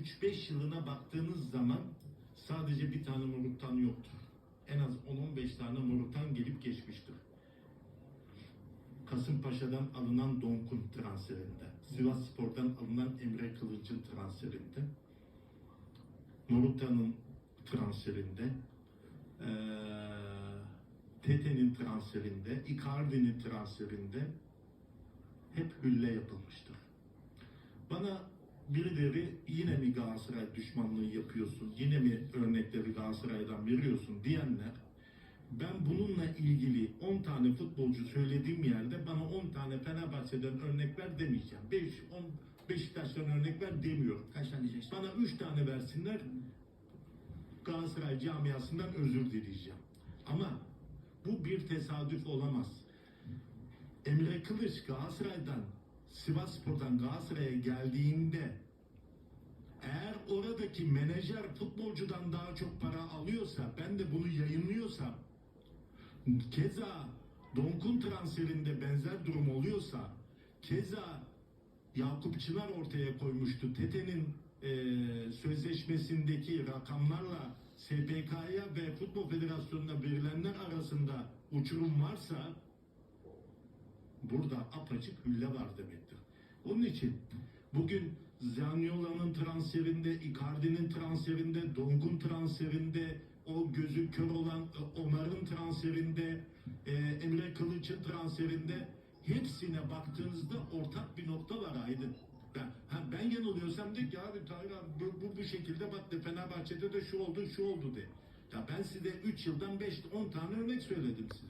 3-5 yılına baktığınız zaman sadece bir tane Morutan yoktur. En az 10-15 tane Morutan gelip geçmiştir. Kasımpaşa'dan alınan Donkun transferinde, Sivas Spor'dan alınan Emre Kılıç'ın transferinde, Morutan'ın transferinde, eee Tete'nin transferinde, Icardi'nin transferinde hep hülle yapılmıştır. Bana birileri yine mi Galatasaray düşmanlığı yapıyorsun, yine mi örnekleri Galatasaray'dan veriyorsun diyenler ben bununla ilgili 10 tane futbolcu söylediğim yerde bana 10 tane Fenerbahçe'den örnek ver demeyeceğim. 5 10 Beşiktaş'tan örnek ver demiyorum. Kaç tane diyeceksin? Bana 3 tane versinler Galatasaray camiasından özür dileyeceğim. Ama bu bir tesadüf olamaz. Emre Kılıç Galatasaray'dan Sivas Spor'dan Galatasaray'a geldiğinde eğer oradaki menajer futbolcudan daha çok para alıyorsa ben de bunu yayınlıyorsam keza Donkun transferinde benzer durum oluyorsa keza Yakup Çınar ortaya koymuştu. Tete'nin eee, sözleşmesindeki rakamlarla SPK'ya ve Futbol Federasyonu'na verilenler arasında uçurum varsa burada apaçık hülle var demektir. Onun için bugün Zaniola'nın transferinde, Icardi'nin transferinde, Donk'un transferinde, o gözü kör olan e, Omar'ın transferinde, e, Emre Kılıç'ın transferinde hepsine baktığınızda ortak bir nokta var Aydın. Ben, ha, ben yanılıyorsam de ki abi Tahir abi bu, bu, bu şekilde bak de Fenerbahçe'de de şu oldu şu oldu de. Ya ben size 3 yıldan 5 10 tane örnek söyledim size.